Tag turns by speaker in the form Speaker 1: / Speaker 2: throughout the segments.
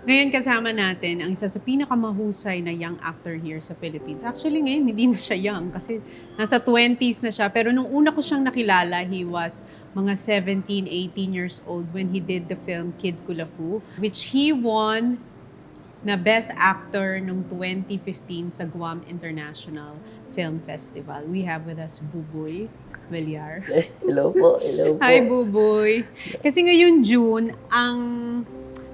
Speaker 1: Ngayon kasama natin ang isa sa pinakamahusay na young actor here sa Philippines. Actually ngayon hindi na siya young kasi nasa 20s na siya. Pero nung una ko siyang nakilala, he was mga 17, 18 years old when he did the film Kid Kulafu, which he won na Best Actor noong 2015 sa Guam International Film Festival. We have with us Buboy Villar.
Speaker 2: hello po, hello po.
Speaker 1: Hi, Buboy. Kasi ngayon June, ang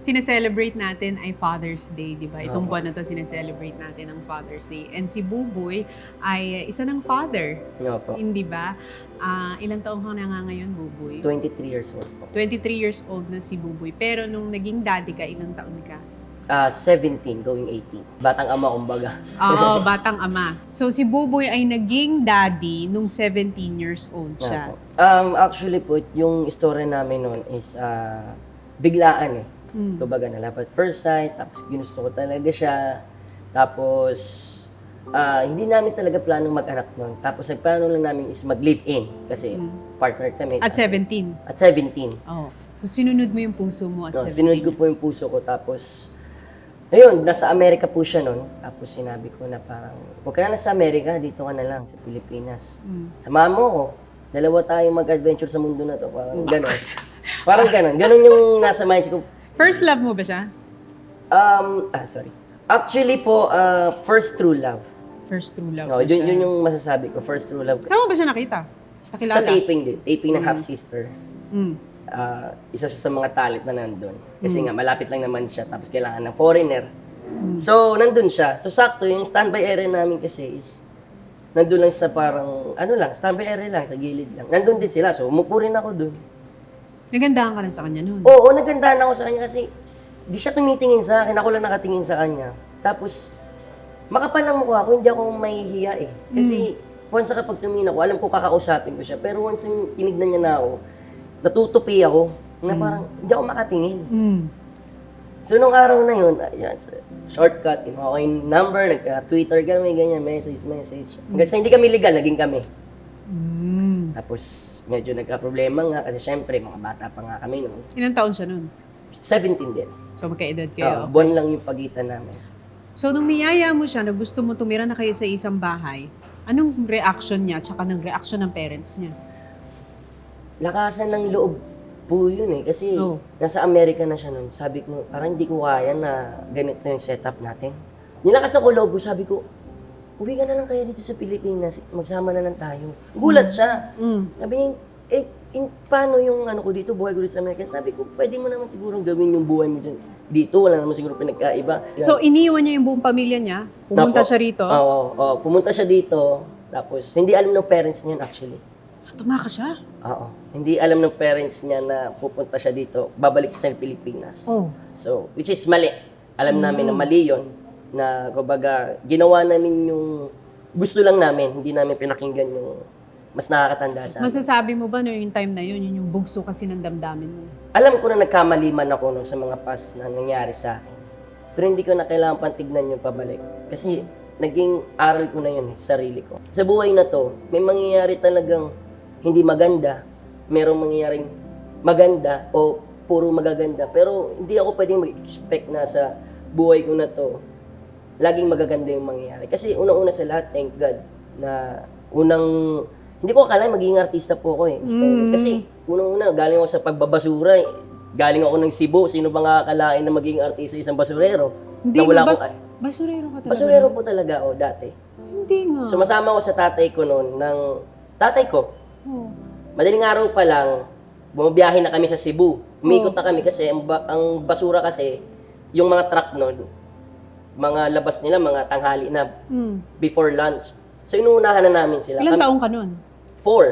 Speaker 1: sineselebrate natin ay Father's Day, di ba? Itong buwan na to sineselebrate natin ang Father's Day. And si Buboy ay isa ng father,
Speaker 2: Nga po.
Speaker 1: hindi ba? Ah, ilang taong ka na nga ngayon, Buboy?
Speaker 2: 23 years old po.
Speaker 1: 23 years old na si Buboy. Pero nung naging daddy ka, ilang taon ka?
Speaker 2: Ah, 17 going 18. Batang ama kumbaga.
Speaker 1: Oo, batang ama. So si Buboy ay naging daddy nung 17 years old
Speaker 2: Nga
Speaker 1: siya.
Speaker 2: po. Um, actually po, yung story namin noon is ah, biglaan eh.
Speaker 1: Mm.
Speaker 2: Kumbaga na at first sight, tapos ginusto ko talaga siya. Tapos, ah, hindi namin talaga planong mag-anak noon. Tapos, ang plano lang namin is mag-live-in. Kasi,
Speaker 1: Mm.
Speaker 2: partner kami.
Speaker 1: At 17.
Speaker 2: At 17.
Speaker 1: Oh. So sinunod mo yung puso mo at
Speaker 2: No,
Speaker 1: 17.
Speaker 2: sinunod ko po yung puso ko. Tapos, ayun, nasa Amerika po siya noon. Tapos, sinabi ko na parang, huwag ka na nasa Amerika, dito ka na lang sa Pilipinas.
Speaker 1: Mm.
Speaker 2: Samahan mo ko. Dalawa tayong mag-adventure sa mundo na to. Parang gano'n. Parang gano'n. Gano'n yung nasa mindset ko.
Speaker 1: First love mo ba siya?
Speaker 2: Um, ah, sorry. Actually po, uh, first true love.
Speaker 1: First true love
Speaker 2: No,
Speaker 1: mo
Speaker 2: yun,
Speaker 1: siya.
Speaker 2: yun yung masasabi ko, first true love.
Speaker 1: Saan mo ba siya nakita? Sa
Speaker 2: Sa
Speaker 1: kilala?
Speaker 2: taping din, taping ng half-sister.
Speaker 1: Mm.
Speaker 2: Ah, isa siya sa mga talent na nandun. Kasi nga, malapit lang naman siya, tapos kailangan ng foreigner. So, nandun siya. So, sakto, yung standby area namin kasi is, nandun lang sa parang, ano lang, standby area lang, sa gilid lang. Nandun din sila, so umupo rin ako dun.
Speaker 1: Nagandahan ka rin sa kanya noon.
Speaker 2: Oo, nagandahan ako sa kanya kasi di siya tumitingin sa akin, ako lang nakatingin sa kanya. Tapos, makapal ang mukha ko, hindi ako mahihiya eh. Kasi, once na kapag tumingin ako, alam ko kakausapin ko siya. Pero once yung tinignan niya na ako, natutupi ako, na parang hindi ako makatingin.
Speaker 1: Mm.
Speaker 2: So, nung araw na yun, ayan, shortcut, kinuha ko yung number, nagka-Twitter kami, ganyan, message, message. Hanggang sa hindi kami legal, naging kami. Tapos, medyo nagka-problema nga, kasi syempre, mga bata pa nga kami noon.
Speaker 1: Ilang taon siya noon?
Speaker 2: 17 din.
Speaker 1: So magkaedad kayo.
Speaker 2: buwan lang yung pagitan namin.
Speaker 1: So nung niyaya mo siya na gusto mo tumira na kayo sa isang bahay, anong reaction niya tsaka ng reaction ng parents niya?
Speaker 2: Lakasan ng loob po yun eh. Kasi
Speaker 1: Oh.
Speaker 2: nasa Amerika na siya nun. Sabi ko, parang hindi ko kaya na ganito yung setup natin. Nilakasan ko loob ko, sabi ko, uwi ka na lang kaya dito sa Pilipinas, magsama na lang tayo. Gulat siya.
Speaker 1: Mm.
Speaker 2: Sabi niya, eh, in, paano yung ano ko dito, buhay ko dito sa Amerika? Sabi ko, pwede mo naman siguro gawin yung buhay mo dyan. Dito, wala naman siguro pinagkaiba.
Speaker 1: So iniwan niya yung buong pamilya niya, pumunta
Speaker 2: Napo.
Speaker 1: siya rito.
Speaker 2: Oo, oo, pumunta siya dito. Tapos, hindi alam ng parents niya actually.
Speaker 1: Tumaka siya.
Speaker 2: Oo. Hindi alam ng parents niya na pupunta siya dito, babalik siya sa Pilipinas.
Speaker 1: Oh.
Speaker 2: So, which is mali. Alam namin na mali yun. Na, kumbaga, ginawa namin yung gusto lang namin. Hindi namin pinakinggan yung mas nakakatanda sa amin.
Speaker 1: Masasabi mo ba no yung time na yun, yun yung bugso kasi ng damdamin mo?
Speaker 2: Alam ko na nagkamali man ako no, sa mga past na nangyari sa akin. Pero hindi ko na kailangan pantignan yung pabalik. Kasi naging aral ko na yun eh, sa sarili ko. Sa buhay na to, may mangyayari talagang hindi maganda. Merong mangyayaring maganda o puro magaganda. Pero hindi ako pwedeng mag-expect na sa buhay ko na to, laging magaganda yung mangyayari. Kasi unang-una sa lahat, thank God, na unang, hindi ko akala magiging artista po ako eh. Mr. Kasi unang-una, galing ako sa pagbabasura eh. Galing ako ng Cebu, sino ba nga akalain na magiging artista isang basurero?
Speaker 1: Hindi
Speaker 2: na wala
Speaker 1: bas-
Speaker 2: akong-
Speaker 1: basurero ka talaga.
Speaker 2: Basurero po talaga ako dati.
Speaker 1: Hindi nga.
Speaker 2: Sumasama ako sa tatay ko noon ng tatay ko.
Speaker 1: Oh.
Speaker 2: Madaling araw pa lang, bumabiyahe na kami sa Cebu. Umikot na kami kasi ang, ba- ang basura kasi, yung mga truck noon, mga labas nila, mga tanghali na
Speaker 1: Mm.
Speaker 2: before lunch. So inuunahan na namin sila.
Speaker 1: Ilang
Speaker 2: Kami-
Speaker 1: taong ka nun?
Speaker 2: Four.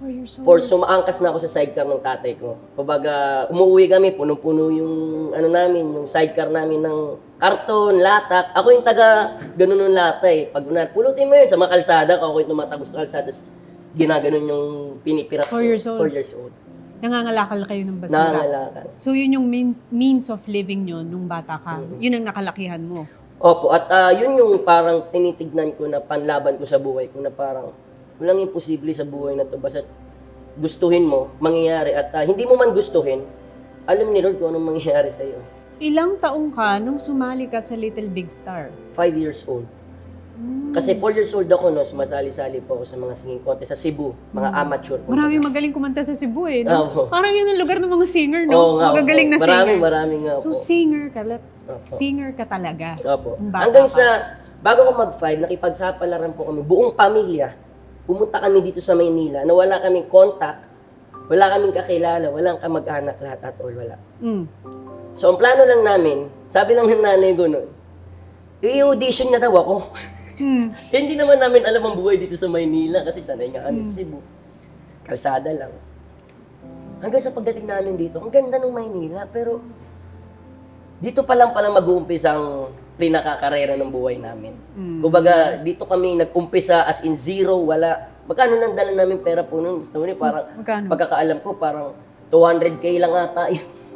Speaker 1: Four years old.
Speaker 2: Four, sumaangkas na ako sa sidecar ng tatay ko. Kumbaga, umuwi kami, punong-puno yung, ano namin, yung sidecar namin ng karton, latak. Ako yung taga, ganun ng lata eh. Pag na, pulutin mo yun sa mga kalsada, ako yung tumatagos sa kalsada, tapos ginaganon yung pinipirat ko.
Speaker 1: Four years old.
Speaker 2: Four years old.
Speaker 1: Nangangalakal kayo ng basura.
Speaker 2: Nangangalakan.
Speaker 1: So yun yung mean- means of living nyo nung bata ka.
Speaker 2: Mm-hmm.
Speaker 1: Yun ang nakalakihan mo.
Speaker 2: Opo, at ah, yun yung parang tinitignan ko na panlaban ko sa buhay ko na parang walang imposible sa buhay na to basta gustuhin mo, mangyayari at ah, hindi mo man gustuhin, alam ni Lord kung anong mangyayari sa iyo.
Speaker 1: Ilang taong ka nung sumali ka sa Little Big Star?
Speaker 2: Five years old. Kasi four years old ako no, sumasali-sali po ako sa mga singing contest sa Cebu, mga amateur. po.
Speaker 1: Marami magaling kumanta sa Cebu eh. No?
Speaker 2: Oo.
Speaker 1: Parang yun ang lugar ng mga singer, no?
Speaker 2: Oo nga,
Speaker 1: Magagaling
Speaker 2: opo.
Speaker 1: na
Speaker 2: marami,
Speaker 1: singer.
Speaker 2: Marami nga
Speaker 1: So,
Speaker 2: po.
Speaker 1: singer ka,
Speaker 2: Opo.
Speaker 1: singer ka talaga.
Speaker 2: Opo. Hanggang sa, bago ko mag-five, nakipagsapalaran po kami, buong pamilya. Pumunta kami dito sa Maynila na wala kaming contact, wala kaming kakilala, walang kamag-anak lahat at all, wala.
Speaker 1: Mm.
Speaker 2: So, ang plano lang namin, sabi lang ng nanay ko noon, i-audition na daw ako.
Speaker 1: Mm.
Speaker 2: Hindi naman namin alam ang buhay dito sa Maynila kasi sanay nga kami sa Cebu. Kalsada lang. Hanggang sa pagdating namin dito, ang ganda ng Maynila, pero dito pa lang palang mag-uumpisa ang pinakakarera ng buhay namin.
Speaker 1: Mm.
Speaker 2: Kumbaga, dito kami nag-umpisa as in zero, wala. Magkano nang dala namin pera po noon? Gusto mo parang,
Speaker 1: Magkano?
Speaker 2: pagkakaalam ko, parang 200k lang ata.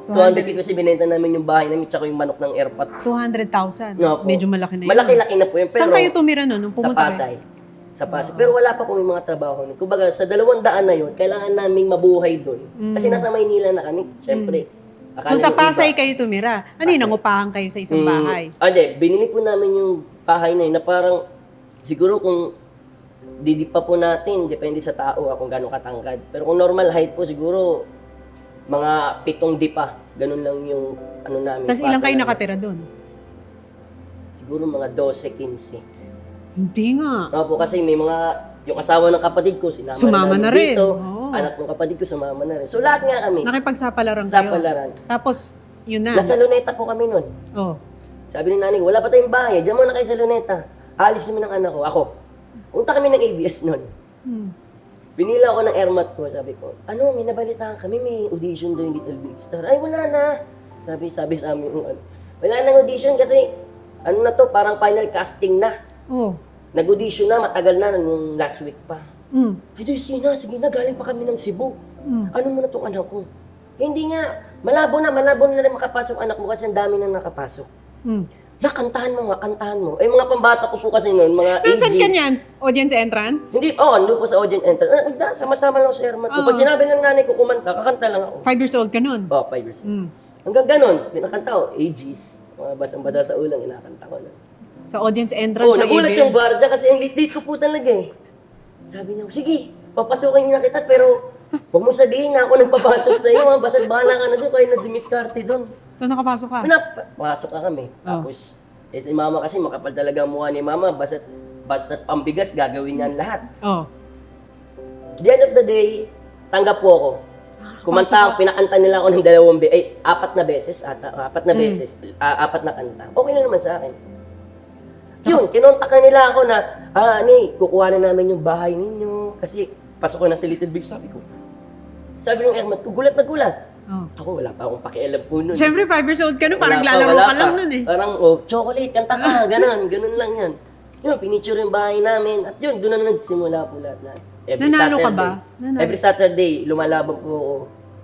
Speaker 2: 200k kasi binenta namin yung bahay namin tsaka yung manok ng airpot.
Speaker 1: 200,000.
Speaker 2: Opo.
Speaker 1: Medyo malaki na yun.
Speaker 2: Malaki-laki na po yun. Pero,
Speaker 1: Saan kayo tumira nun nung
Speaker 2: sa
Speaker 1: pumunta kayo?
Speaker 2: Pasay. Sa Pasay. Pero wala pa po mga trabaho nun. Kumbaga, sa dalawang daan na yun, kailangan naming mabuhay doon. Kasi nasa Maynila na kami. Siyempre.
Speaker 1: Mm. So sa Pasay
Speaker 2: iba-
Speaker 1: kayo tumira. Ano yun, nangupahan kayo sa isang
Speaker 2: Mm,
Speaker 1: bahay?
Speaker 2: ah, Hindi, binili po namin yung bahay na yun na parang, siguro kung didip pa po natin, depende sa tao ah, kung gano'ng katangkad. Pero kung normal height po, siguro mga pitong dipa. Ganun lang yung ano namin.
Speaker 1: Tapos ilang kayo nakatira doon?
Speaker 2: Siguro mga 12, 15.
Speaker 1: Hindi nga.
Speaker 2: Opo, kasi may mga, yung asawa ng kapatid ko, sinama
Speaker 1: Sumama na rin.
Speaker 2: dito.
Speaker 1: Oo.
Speaker 2: Anak ng kapatid ko, sumama na rin. So lahat nga kami,
Speaker 1: Nakipagsapalaran
Speaker 2: sa
Speaker 1: kayo.
Speaker 2: palaran.
Speaker 1: Tapos, yun na.
Speaker 2: Nasa luneta po kami nun.
Speaker 1: Oh.
Speaker 2: Sabi ni nanay, wala pa tayong bahay, diyan muna kayo sa luneta. Alis kami ng anak ko, ako. Punta kami ng ABS nun.
Speaker 1: Hmm.
Speaker 2: Binila ako ng airmat ko, sabi ko, ano, may nabalitaan kami, may audition doon Little Big Star. Ay, wala na. Sabi, sabi sa amin, yung ano, wala nang audition kasi, ano na to, parang final casting na.
Speaker 1: Oh.
Speaker 2: Nag-audition na, matagal na, nung last week pa.
Speaker 1: Mm.
Speaker 2: Ay, Diyos, na, sige na, galing pa kami ng Cebu.
Speaker 1: Mm.
Speaker 2: Ano mo na tong anak ko? Eh, hindi nga, malabo na, malabo na rin makapasok anak mo kasi ang dami na nakapasok.
Speaker 1: Mm.
Speaker 2: Na, kantahan mo nga, kantahan mo. Eh, mga pambata ko po kasi noon, mga
Speaker 1: Nasaan
Speaker 2: ages.
Speaker 1: ka niyan? Audience entrance?
Speaker 2: Hindi, oh, ando po sa audience entrance. Ah, da, sama-sama lang sa ko.
Speaker 1: Oo.
Speaker 2: Pag sinabi ng nanay ko kumanta, kakanta lang ako.
Speaker 1: Five years old ka nun?
Speaker 2: Oh, five years.
Speaker 1: Mm.
Speaker 2: Hanggang ganon, pinakanta ko, ages. Mga basang-basa sa ulang, inakanta ko na.
Speaker 1: Sa audience entrance
Speaker 2: Oh,
Speaker 1: sa
Speaker 2: nagulat
Speaker 1: ABS.
Speaker 2: yung gwardiya kasi ang lit ko po talaga eh. Sabi niya, sige, papasukin na kita pero huwag mo sabihin na ako nang papasok sa iyo. ha. Basta bahala ka na doon, kayo na-dimiskarte doon.
Speaker 1: So nakapasok ka?
Speaker 2: Pinapasok ka kami. Tapos, eh, si mama kasi makapal talaga ang mukha ni mama. Basta, basta pambigas, gagawin niyan lahat.
Speaker 1: Oh.
Speaker 2: The end of the day, tanggap po ako. Kumanta ako, pinakanta nila ako ng dalawang be ay, apat na beses ata, apat na beses, ah, apat na kanta. Okay na naman sa akin. Yun, kinontak na nila ako na, ah, ni, kukuha na namin yung bahay ninyo. Kasi, pasok ko na si Little Big, sabi ko. Sabi ng airmat ko, gulat na gulat.
Speaker 1: Oh.
Speaker 2: Ako, wala pa akong pakialam po nun.
Speaker 1: Siyempre, five years old ka nun, parang
Speaker 2: Wala pa,
Speaker 1: lalaro
Speaker 2: wala
Speaker 1: ka lang
Speaker 2: pa.
Speaker 1: nun eh.
Speaker 2: Parang, oh, chocolate, kanta ka, ganun, ganun lang yan. Yun, pinicture yung bahay namin. At yun, doon na nagsimula po lahat-lahat. Every
Speaker 1: Nanalo ka
Speaker 2: Saturday.
Speaker 1: ba? Nanalo.
Speaker 2: Every Saturday, lumalaban po ako.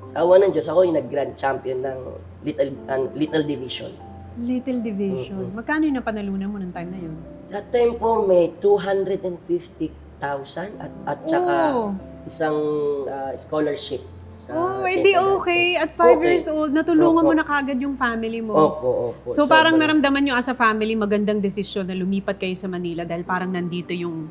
Speaker 2: Sa awa ng Diyos, ako yung nag-grand champion ng Little, an- little Division.
Speaker 1: Little division. Magkano yung napanalunan mo nung time na yun?
Speaker 2: That time po, may 250,000 at, at saka
Speaker 1: Oh.
Speaker 2: isang ah, scholarship. Sa
Speaker 1: Oh, edi
Speaker 2: Augustine.
Speaker 1: okay. At five
Speaker 2: Okay.
Speaker 1: years old, natulungan
Speaker 2: Opo.
Speaker 1: mo na kagad yung family mo.
Speaker 2: Opo, opo.
Speaker 1: So parang
Speaker 2: Sobrang-
Speaker 1: naramdaman nyo as a family, magandang desisyon na lumipat kayo sa Manila dahil parang nandito yung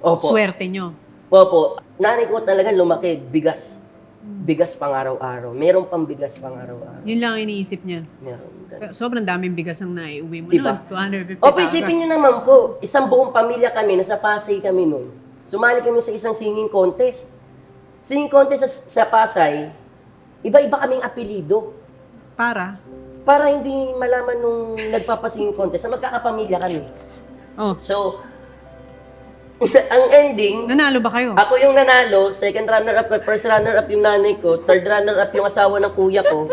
Speaker 2: Opo.
Speaker 1: swerte nyo.
Speaker 2: Opo. Nanay ko talaga lumaki, bigas. Bigas pang araw-araw. Meron pang bigas pang araw-araw.
Speaker 1: Yun lang ang iniisip niya.
Speaker 2: Meron. ganun.
Speaker 1: Sobrang daming bigas ang naiuwi mo
Speaker 2: Diba?
Speaker 1: nun. 250,000.
Speaker 2: Opo, isipin nyo naman po, isang buong pamilya kami, nasa Pasay kami noon. Sumali kami sa isang singing contest. Singing contest sa, sa Pasay, iba-iba kaming apelido.
Speaker 1: Para?
Speaker 2: Para hindi malaman nung nagpapasinging contest na magkakapamilya kami.
Speaker 1: Oh,
Speaker 2: So, ang ending,
Speaker 1: nanalo ba kayo?
Speaker 2: Ako yung nanalo, second runner-up, first runner-up yung nanay ko, third runner-up yung asawa ng kuya ko,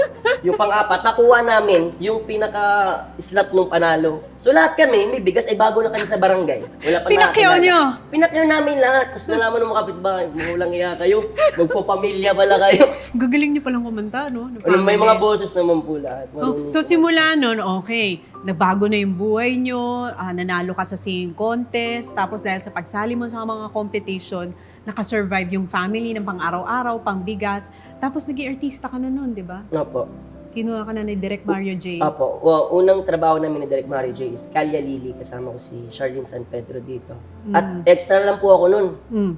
Speaker 2: yung pang-apat, nakuha namin yung pinaka-slot nung panalo. So lahat kami, may bigas, ay bago na kami sa barangay. Wala pa
Speaker 1: Pinakyaw nyo?
Speaker 2: Pinakyaw namin lahat. Tapos nalaman ng mga kapitbahay, mahulang iya kayo, magpo-pamilya pala kayo.
Speaker 1: Gagaling nyo palang kumanta, no? No,
Speaker 2: Ano, may mga boses naman po lahat.
Speaker 1: Oh, so simula nun, okay, nabago na yung buhay nyo, ah, nanalo ka sa singing contest, tapos dahil sa pagsali mo sa mga competition, nakasurvive yung family ng pang-araw-araw, pang-bigas, tapos naging artista ka na nun, di ba?
Speaker 2: Opo.
Speaker 1: Kinuha ka na ni Direk Mario J.
Speaker 2: Apo, well, unang trabaho namin ni Direk Mario J is Kalya Lili, kasama ko si Charlene San Pedro dito. At extra lang po ako nun.
Speaker 1: Mm.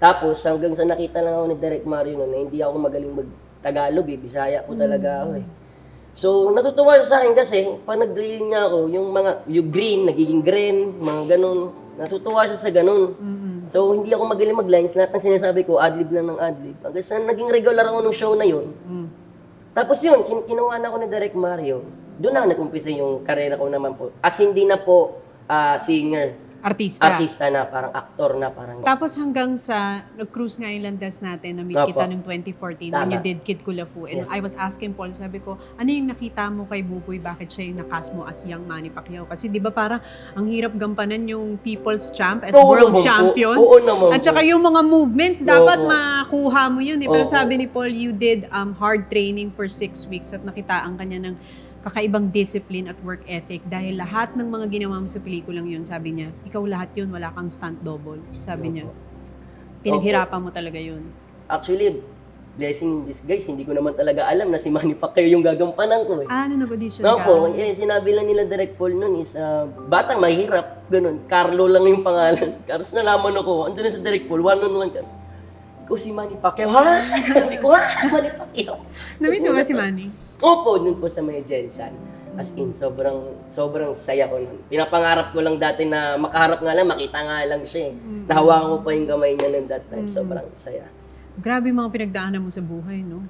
Speaker 2: Tapos hanggang sa nakita lang ako ni Direk Mario nun, na hindi ako magaling mag-Tagalog eh, Bisaya ko talaga ako eh. So, natutuwa siya sa akin kasi, pag nag-drilling niya ako, yung mga, yung green, nagiging green, mga ganun. Natutuwa siya sa ganun.
Speaker 1: Mm-mm.
Speaker 2: So, hindi ako magaling mag-lines. Lahat ng sinasabi ko, adlib lang ng adlib. Hanggang sa naging regular ako nung show na yun.
Speaker 1: Mm.
Speaker 2: Tapos yun, kinuha na ako ni Direk Mario. Doon na nag-umpisa yung karera ko naman po. As hindi na po ah, singer,
Speaker 1: Artista.
Speaker 2: artista na, parang actor na, parang...
Speaker 1: Tapos hanggang sa nag-cruise nga yung landas natin, na-meet
Speaker 2: Opo.
Speaker 1: kita noong 2014 when
Speaker 2: Tama.
Speaker 1: you did Kid Kulafu. And
Speaker 2: Yes.
Speaker 1: I was asking Paul, sabi ko, ano yung nakita mo kay Buboy? Bakit siya yung nakas mo as young Manny Pacquiao? Kasi di ba parang ang hirap gampanan yung People's Champ at
Speaker 2: Oo
Speaker 1: World
Speaker 2: naman po.
Speaker 1: Champion?
Speaker 2: Oo naman
Speaker 1: At
Speaker 2: po.
Speaker 1: saka yung mga movements, dapat
Speaker 2: Oo.
Speaker 1: makuha mo yun. Eh. Pero
Speaker 2: Oo.
Speaker 1: sabi ni Paul, you did um, hard training for six weeks at nakitaan kanya ng kakaibang discipline at work ethic dahil lahat ng mga ginawa mo sa pelikulang yun, sabi niya, ikaw lahat yun, wala kang stunt double. Sabi niya,
Speaker 2: Opo.
Speaker 1: pinaghirapan mo talaga yun.
Speaker 2: Actually, blessing in disguise, hindi ko naman talaga alam na si Manny Pacquiao yung gagampanan ko eh.
Speaker 1: Ah, ano nag-audition ka?
Speaker 2: po, eh, sinabi lang nila Direct Paul nun is, ah, batang mahirap, ganun. Carlo lang yung pangalan. Tapos nalaman ako, andun na sa Direct Paul, one on one ka. Ikaw si Manny Pacquiao, ha? Sabi ko, ha? Manny Pacquiao.
Speaker 1: Namit mo ba si Manny?
Speaker 2: Opo, dun po sa may Jensan. As in, sobrang, sobrang saya ko nun. Pinapangarap ko lang dati na makaharap nga lang, makita nga lang siya eh. Nahawakan ko pa yung kamay niya nun that time. Sobrang saya.
Speaker 1: Grabe mga pinagdaanan mo sa buhay, no?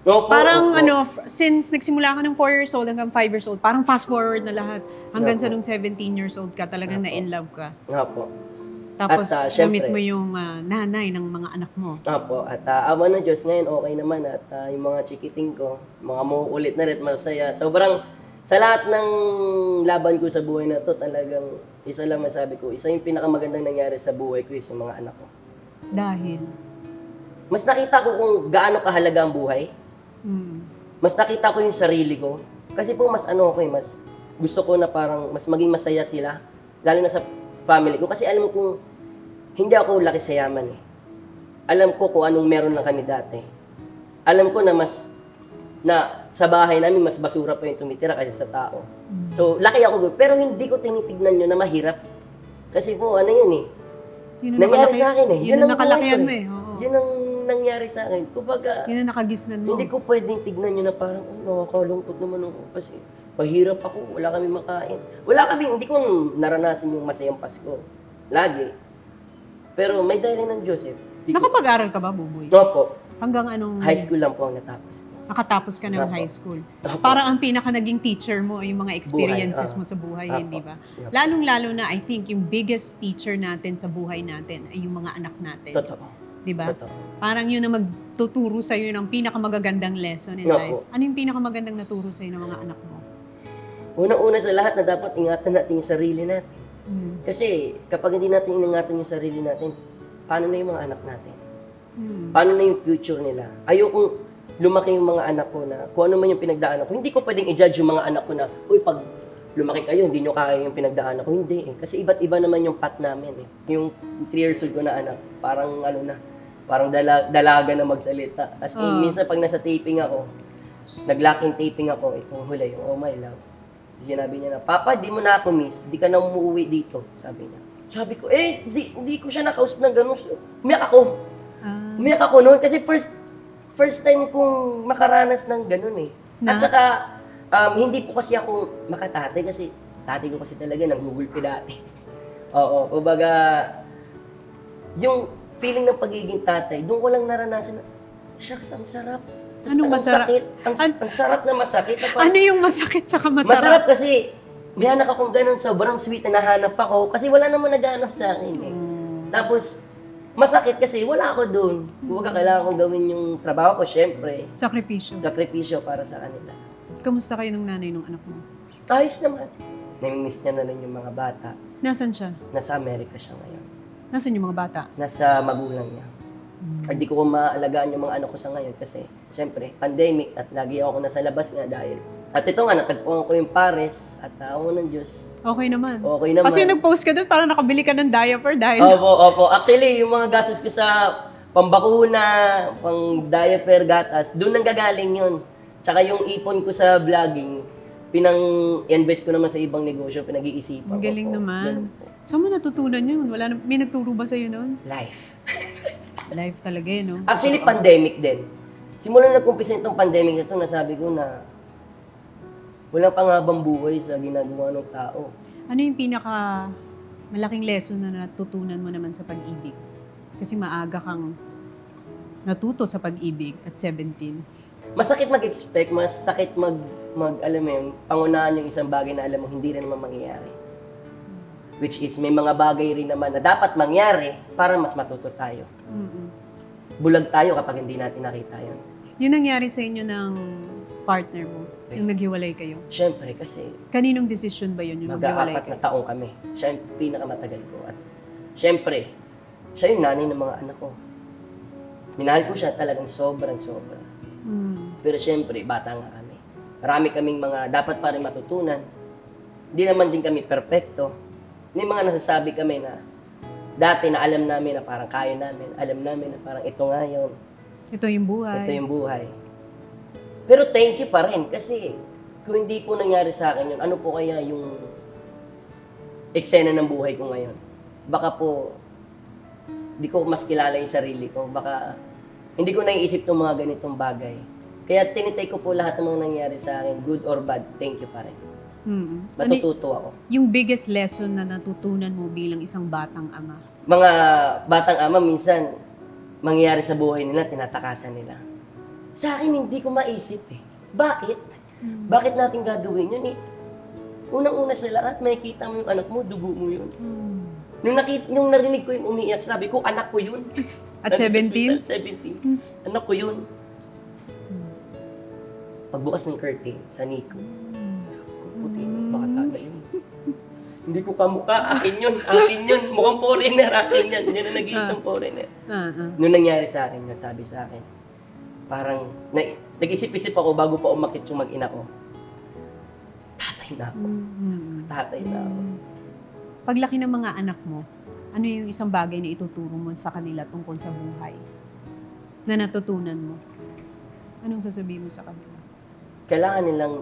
Speaker 2: Opo,
Speaker 1: Parang
Speaker 2: opo.
Speaker 1: ano, f- since nagsimula ka ng 4 years old hanggang 5 years old, parang fast forward na lahat. Hanggang sa nung 17 years old ka, talagang na in love ka.
Speaker 2: Opo.
Speaker 1: Tapos
Speaker 2: At,
Speaker 1: gamit
Speaker 2: syempre-
Speaker 1: mo yung ah, nanay ng mga anak mo.
Speaker 2: Opo, at uh, awa ng Diyos ngayon okay naman at ah, yung mga chikiting ko, mga muuulit na rin, masaya. Sobrang, sa lahat ng laban ko sa buhay na to, talagang isa lang masabi ko, isa yung pinakamagandang nangyari sa buhay ko is yung mga anak ko.
Speaker 1: Dahil,
Speaker 2: Mas nakita ko kung gaano kahalaga ang buhay.
Speaker 1: mm,
Speaker 2: Mas nakita ko yung sarili ko. Kasi po mas ano ako eh, mas gusto ko na parang mas maging masaya sila. Lalo na sa family ko. Kasi alam kong hindi ako laki sa yaman eh. Alam ko kung anong meron lang kami dati. Alam ko na mas na sa bahay namin mas basura pa yung tumitira kaysa sa tao. So, laki ako. Pero hindi ko tinitignan yun na mahirap. Kasi po, ano yun eh.
Speaker 1: yun ang
Speaker 2: Nangyari
Speaker 1: nakalaki-
Speaker 2: sa akin eh.
Speaker 1: Yun,
Speaker 2: Yun
Speaker 1: ang nakalakihan mo
Speaker 2: eh.
Speaker 1: eh. Oo.
Speaker 2: Yun ang nangyari sa akin. Kumbaga,
Speaker 1: Yun ang nakagisnan mo.
Speaker 2: hindi ko pwedeng tignan yun na parang, oh, nakakalungkot naman ako kasi mahirap ako, wala kami makain. Wala kami, hindi ko naranasan yung masayang Pasko. Lagi. Pero may dahil ng Diyos eh. Di ko,
Speaker 1: Nakapag-aral ka ba, Buboy?
Speaker 2: Opo,
Speaker 1: Hanggang anong
Speaker 2: high school lang po ang natapos ko.
Speaker 1: nakatapos ka ng
Speaker 2: Opo.
Speaker 1: high school?
Speaker 2: Opo.
Speaker 1: Parang ang pinaka naging teacher mo ay yung mga experiences
Speaker 2: Buhay,
Speaker 1: mo sa buhay,
Speaker 2: Opo.
Speaker 1: hindi ba? Lalong-lalo na, I think, yung biggest teacher natin sa buhay natin ay yung mga anak natin.
Speaker 2: Totoo.
Speaker 1: Di ba?
Speaker 2: Totoo.
Speaker 1: Parang yun ang magtuturo sa'yo ng pinakamagagandang lesson in
Speaker 2: Opo.
Speaker 1: life. Ano yung pinakamagandang naturo sa'yo ng mga anak mo?
Speaker 2: Una-una sa lahat na dapat ingatan natin yung sarili natin.
Speaker 1: Mm.
Speaker 2: Kasi kapag hindi natin ingatan yung sarili natin, paano na yung mga anak natin?
Speaker 1: Mm.
Speaker 2: Paano na yung future nila? Ayokong lumaki yung mga anak ko na kung ano man yung pinagdaanan ko. Hindi ko pwedeng i-judge yung mga anak ko na, uy, pag lumaki kayo, hindi nyo kaya yung pinagdaanan ko. Hindi eh. Kasi iba't iba naman yung path namin eh. Yung 3 years old ko na anak, parang ano na, parang dala, dalaga na magsalita. As in,
Speaker 1: Ah.
Speaker 2: minsan pag nasa taping ako, nag-locking taping ako, itong huli, yung oh my love. Sinabi niya na, Papa, di mo na ako miss, di ka na umuwi dito, sabi niya. Sabi ko, eh, di, di ko siya nakausap ng ganun. Umiyak ako.
Speaker 1: Ah,
Speaker 2: Umiyak ako noon kasi first first time kong makaranas ng ganun eh.
Speaker 1: Na?
Speaker 2: At saka, um, hindi po kasi ako makatate kasi tatay ko kasi talaga nanggugulpi dati. Oo, kumbaga, yung feeling ng pagiging tatay, doon ko lang naranasan na, shucks, ang sarap. Tas
Speaker 1: Anong masarap?
Speaker 2: sakit. Ang,
Speaker 1: An-
Speaker 2: ang sarap na masakit. Na
Speaker 1: ano yung masakit tsaka masarap?
Speaker 2: Masarap kasi, may anak akong ganun, sobrang sweet na nahanap ako kasi wala naman naghanap sa akin eh.
Speaker 1: Mm.
Speaker 2: Tapos, masakit kasi wala ako doon. Kumbaga, kailangan kong gawin yung trabaho ko, syempre.
Speaker 1: Sakripisyo.
Speaker 2: Sakripisyo para sa kanila.
Speaker 1: Kamusta kayo ng nanay ng anak mo?
Speaker 2: Ayos naman. Namimiss niya na rin yung mga bata.
Speaker 1: Nasaan siya?
Speaker 2: Nasa Amerika siya ngayon.
Speaker 1: Nasaan yung mga bata?
Speaker 2: Nasa magulang niya. Hindi ko maalagaan yung mga anak ko sa ngayon kasi, syempre, pandemic at lagi ako nasa labas nga dahil. At ito nga, natagpuan ko yung pares at tao ng Diyos.
Speaker 1: Okay naman.
Speaker 2: Okay naman.
Speaker 1: Kasi yung nag-post ka doon, parang nakabili ka ng diaper dahil
Speaker 2: Opo, opo. Actually, yung mga gastos ko sa pambakuna, pang diaper, gatas, doon nang gagaling yun. Tsaka yung ipon ko sa vlogging, pinang-invest ko naman sa ibang negosyo, pinag-iisipan ko
Speaker 1: galing
Speaker 2: po.
Speaker 1: naman.
Speaker 2: Po.
Speaker 1: Saan mo natutunan yun? Wala na, may nagturo ba sa'yo nun?
Speaker 2: Life.
Speaker 1: Life talaga eh, no?
Speaker 2: Actually, pandemic din. Simula na nag-umpisa itong pandemic na ito, nasabi ko na walang panghabang buhay sa ginagawa ng tao.
Speaker 1: Ano yung pinaka malaking lesson na natutunan mo naman sa pag-ibig? Kasi maaga kang natuto sa pag-ibig at 17.
Speaker 2: Masakit mag-expect, masakit mag, mag, alam mo yun, pangunahan yung isang bagay na alam mo hindi rin naman mangyayari. Which is, may mga bagay rin naman na dapat mangyari para mas matuto tayo.
Speaker 1: Mm-mm.
Speaker 2: Bulag tayo kapag hindi natin nakita yun.
Speaker 1: Yung nangyari sa inyo ng partner mo, yung naghiwalay kayo.
Speaker 2: Siyempre, kasi
Speaker 1: Kaninong decision ba yun yung maghiwalay
Speaker 2: mag-aapat
Speaker 1: kayo?
Speaker 2: na taong kami. Siya yung pinakamatagal ko. At siyempre, siya yung nanay ng mga anak ko. Minahal ko siya talagang sobrang sobra.
Speaker 1: Mm.
Speaker 2: Pero siyempre, bata nga kami. Marami kaming mga dapat pa rin matutunan. Hindi naman din kami perpekto. May mga nasasabi kami na dati na alam namin na parang kaya namin. Alam namin na parang ito nga yun.
Speaker 1: Ito yung buhay.
Speaker 2: Ito yung buhay. Pero thank you pa rin kasi kung hindi po nangyari sa akin yun, ano po kaya yung eksena ng buhay ko ngayon? Baka po, di ko mas kilala yung sarili ko. Baka hindi ko naiisip itong mga ganitong bagay. Kaya tinitake ko po lahat ng mga nangyari sa akin, good or bad, thank you pa rin.
Speaker 1: Mm. Ano
Speaker 2: Matututo ako.
Speaker 1: yung biggest lesson na natutunan mo bilang isang batang ama?
Speaker 2: Mga batang ama, minsan, mangyayari sa buhay nila, tinatakasan nila. Sa akin, hindi ko maisip eh. Bakit? Bakit natin gagawin yun eh? Unang-una sa lahat, makikita mo yung anak mo, dugo mo yun.
Speaker 1: Mm.
Speaker 2: Nung, nakita, nung narinig ko yung umiiyak, sabi ko, anak ko yun.
Speaker 1: At
Speaker 2: Nandun
Speaker 1: 17?
Speaker 2: sa hospital, 17. Anak ko yun. Pagbukas ng curtain sa Nico, puti ng bata na yun. Hindi ko kamukha, akin yun, akin yun. Mukhang foreigner, akin yan. Yan ang nag-iisang foreigner.
Speaker 1: Ah, ah.
Speaker 2: Nung nangyari sa akin yun, sabi sa akin, parang, na, nag-isip-isip ako bago pa umakit yung mag-ina ko. Tatay na ako.
Speaker 1: Mm.
Speaker 2: Tatay na ako.
Speaker 1: Paglaki ng mga anak mo, ano yung isang bagay na ituturo mo sa kanila tungkol sa buhay? Na natutunan mo? Anong sasabihin mo sa kanila?
Speaker 2: Kailangan nilang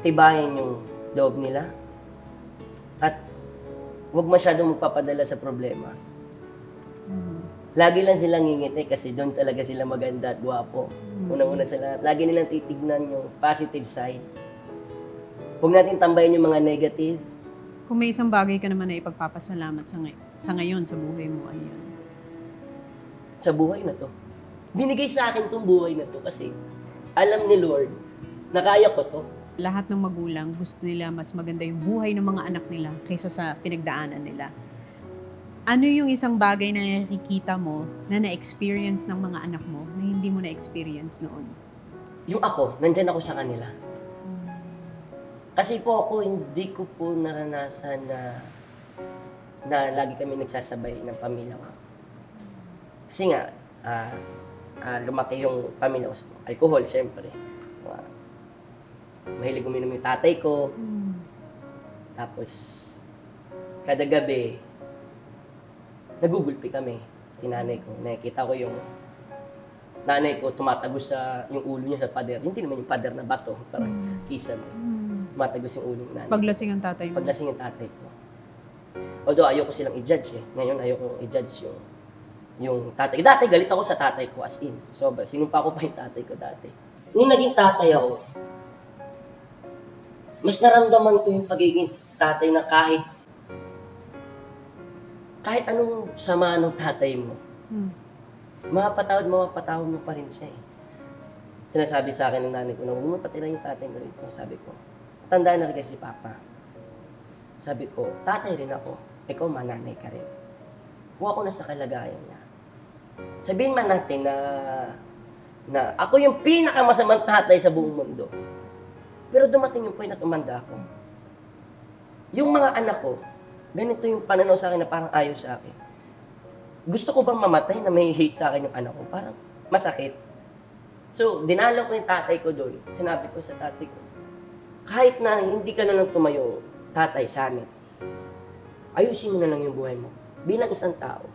Speaker 2: tibayin yung loob nila. Huwag masyadong magpapadala sa problema. Lagi lang silang ngingiti kasi doon talaga sila maganda at gwapo. Unang-una sa lahat, lagi nilang titignan yung positive side. Huwag natin tambayin yung mga negative.
Speaker 1: Kung may isang bagay ka naman na ipagpapasalamat sa, ngay- sa ngayon, sa buhay mo, ano yun?
Speaker 2: sa buhay na to. Binigay sa akin tong buhay na to kasi alam ni Lord na kaya ko to.
Speaker 1: Lahat ng magulang gusto nila mas maganda yung buhay ng mga anak nila kaysa sa pinagdaanan nila. Ano yung isang bagay na nakikita mo na na-experience ng mga anak mo na hindi mo na-experience noon?
Speaker 2: Yung ako, nandyan ako sa kanila. Kasi po ako, hindi ko po naranasan na na lagi kami nagsasabay ng pamilya ko. Kasi nga, ah ah, lumaki yung pamilya ko sa alcohol, syempre. Mga, mahilig uminom yung tatay ko. Tapos, kada gabi, nagugulpi kami. Tinanay ko. Nakikita ko yung nanay ko tumatagos sa yung ulo niya sa pader. Hindi naman yung pader na bato, parang kisam. Tumatagos yung ulo ng nanay.
Speaker 1: Paglasing ang tatay mo.
Speaker 2: Paglasing yung tatay ko. Although ayoko silang i-judge eh. Ngayon ayoko i-judge yung yung tatay. Dati galit ako sa tatay ko as in. Sobra. Sinumpa ko pa yung tatay ko dati. Nung naging tatay ako, mas naramdaman ko yung pagiging tatay na kahit kahit anong sama ng tatay mo,
Speaker 1: Hmm.
Speaker 2: mapatawad, mapatawad mo pa rin siya eh. Sinasabi sa akin ng nanay ko na huwag mo patira yung tatay mo rito. Sabi ko, tandaan na rin kasi si Papa. Sabi ko, tatay rin ako. Ikaw mananay ka rin. Huwag ako na sa kalagayan niya. Sabihin man natin na na ako yung pinakamasamang tatay sa buong mundo. Pero dumating yung point na tumanda ako. Yung mga anak ko, ganito yung pananaw sa akin na parang ayaw sa akin. Gusto ko bang mamatay na may hate sa akin yung anak ko? Parang masakit. So, dinalaw ko yung tatay ko doon. Sinabi ko sa tatay ko, kahit na hindi ka na lang tumayo, tatay, sa amin, ayusin mo na lang yung buhay mo bilang isang tao.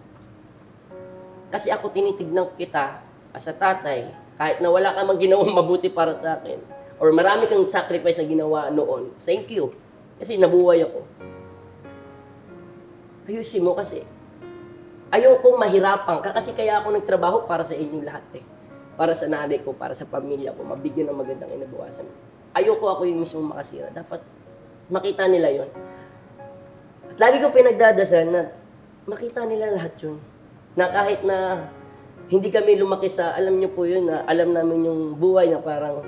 Speaker 2: Kasi ako tinitignan kita as a tatay, kahit na wala ka mang ginawang mabuti para sa akin, or marami kang sacrifice na ginawa noon, thank you. Kasi nabuhay ako. Ayusin mo kasi. Ayokong mahirapan ka kasi kaya ako nagtrabaho para sa inyo lahat eh. Para sa nanay ko, para sa pamilya ko, mabigyan ng magandang inabukasan. Ayoko ako yung mismo makasira. Dapat makita nila yon. At lagi ko pinagdadasal na makita nila lahat yun. Na kahit na hindi kami lumaki sa, alam niyo po yun, na alam namin yung buhay na parang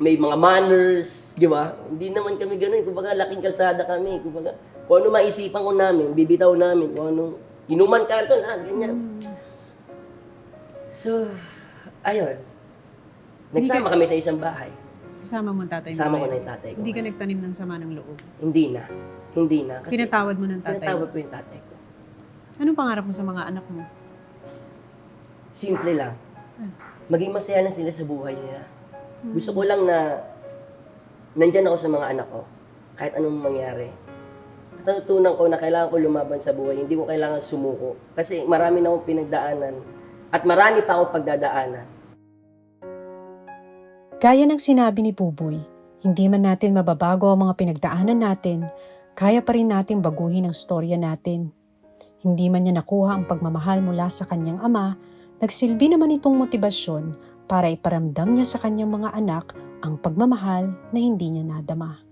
Speaker 2: may mga manners, di ba? Hindi naman kami ganun. Kumbaga, laking kalsada kami. Kumbaga, kung ano maisipan ko namin, bibitaw namin. Kung anong inuman ka ito, lahat, ganyan. So, ayun. Nagsama kami sa isang bahay.
Speaker 3: Kasama mo ang tatay mo.
Speaker 2: Kasama ko
Speaker 3: ngayon.
Speaker 2: na yung tatay ko.
Speaker 3: Hindi ka nagtanim ng sama ng loob.
Speaker 2: Hindi na. Hindi na. Kasi
Speaker 3: Pinatawad mo ng tatay
Speaker 2: pinatawad
Speaker 3: mo.
Speaker 2: ko yung tatay ko.
Speaker 3: Anong pangarap mo sa mga anak mo?
Speaker 2: Simple lang. Maging masaya lang sila sa buhay nila. Gusto ko lang na nandyan ako sa mga anak ko. Kahit anong mangyari. At natutunan ko na kailangan ko lumaban sa buhay. Hindi ko kailangan sumuko. Kasi marami na akong pinagdaanan. At marami pa akong pagdadaanan.
Speaker 1: Gaya ng sinabi ni Buboy, hindi man natin mababago ang mga pinagdaanan natin, kaya pa rin natin baguhin ang storya natin. Hindi man niya nakuha ang pagmamahal mula sa kanyang ama, nagsilbi naman itong motibasyon para iparamdam niya sa kanyang mga anak ang pagmamahal na hindi niya nadama.